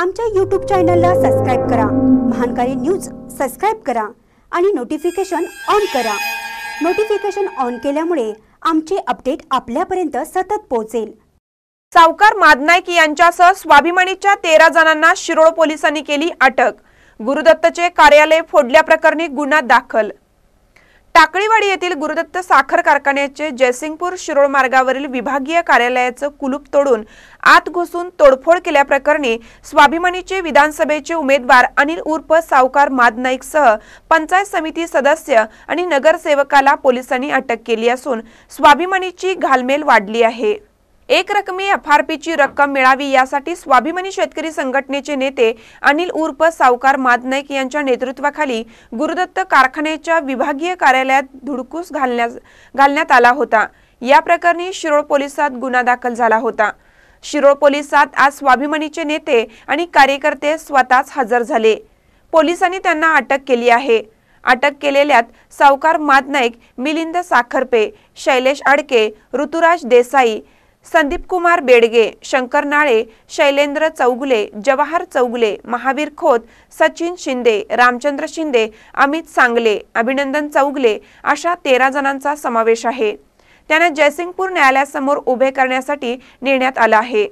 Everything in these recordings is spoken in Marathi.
आमच्या यूट्यूब चॅनलला सबस्क्राईब करा. महानकारी न्यूज सबस्क्राईब करा आणि नोटिफिकेशन ऑन करा. नोटिफिकेशन ऑन केल्यामुळे आमचे अपडेट आपल्यापर्यंत सतत पोहोचेल. सावकार मादनाईक यांच्यासह स्वाभिमानीच्या तेरा जणांना शिरोळ पोलिसांनी केली अटक. गुरुदत्तचे कार्यालय फोडल्याप्रकरणी गुन्हा दाखल. टाकळीवाडी येथील गुरुदत्त साखर कारखान्याचे जयसिंगपूर शिरोळ मार्गावरील विभागीय कार्यालयाचं कुलूप तोडून आत घुसून तोडफोड केल्याप्रकरणी स्वाभिमानीचे विधानसभेचे उमेदवार अनिल उर्फ सावकार मादनाईकसह पंचायत समिती सदस्य आणि नगरसेवकाला पोलिसांनी अटक केली असून स्वाभिमानीची घालमेल वाढली आहे. एक रकमी एफ आर रक्कम मिळावी यासाठी स्वाभिमानी शेतकरी संघटनेचे नेते अनिल उर्फ सावकार मादनाईक यांच्या नेतृत्वाखाली गुरुदत्त कारखान्याच्या विभागीय कार्यालयात धुडकूस घालण्यास घालण्यात आला होता. या प्रकरणी शिरोळ पोलिसात गुन्हा दाखल झाला होता. शिरोळ पोलिसात आज स्वाभिमानीचे नेते आणि कार्यकर्ते स्वतःच हजर झाले. पोलिसांनी त्यांना अटक केली आहे. अटक केलेल्यात सावकार मादनाईक मिलिंद साखरपे शैलेश अडके ऋतुराज देसाई संदीप कुमार बेडगे शंकर नाळे शैलेंद्र चौगुले जवाहर चौगुले महावीर खोत सचिन शिंदे रामचंद्र शिंदे अमित सांगले अभिनंदन चौगले अशा तेरा जणांचा समावेश आहे. त्यांना जयसिंगपूर न्यायालयासमोर उभे करण्यासाठी नेण्यात आलं आहे.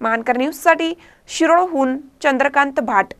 मानकर न्यूजसाठी शिरोळहून चंद्रकांत भाट.